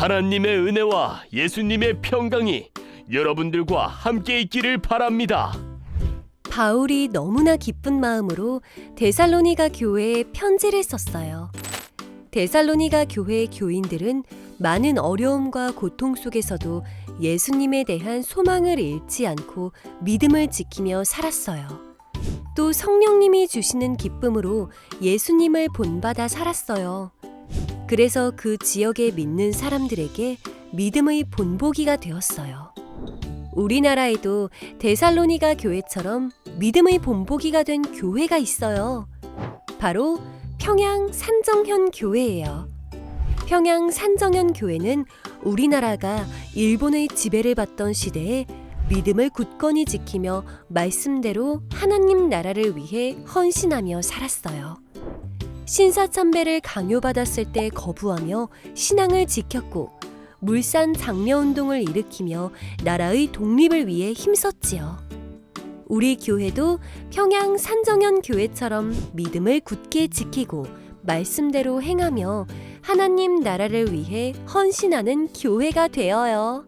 하나님의 은혜와 예수님의 평강이 여러분들과 함께 있기를 바랍니다. 바울이 너무나 기쁜 마음으로 데살로니가 교회에 편지를 썼어요. 데살로니가 교회 교인들은 많은 어려움과 고통 속에서도 예수님에 대한 소망을 잃지 않고 믿음을 지키며 살았어요. 또 성령님이 주시는 기쁨으로 예수님을 본받아 살았어요. 그래서 그 지역에 믿는 사람들에게 믿음의 본보기가 되었어요. 우리나라에도 데살로니가 교회처럼 믿음의 본보기가 된 교회가 있어요. 바로 평양 산정현 교회예요. 평양 산정현 교회는 우리나라가 일본의 지배를 받던 시대에 믿음을 굳건히 지키며 말씀대로 하나님 나라를 위해 헌신하며 살았어요. 신사참배를 강요받았을 때 거부하며 신앙을 지켰고 물산 장려운동을 일으키며 나라의 독립을 위해 힘썼지요. 우리 교회도 평양 산정현 교회처럼 믿음을 굳게 지키고 말씀대로 행하며 하나님 나라를 위해 헌신하는 교회가 되어요.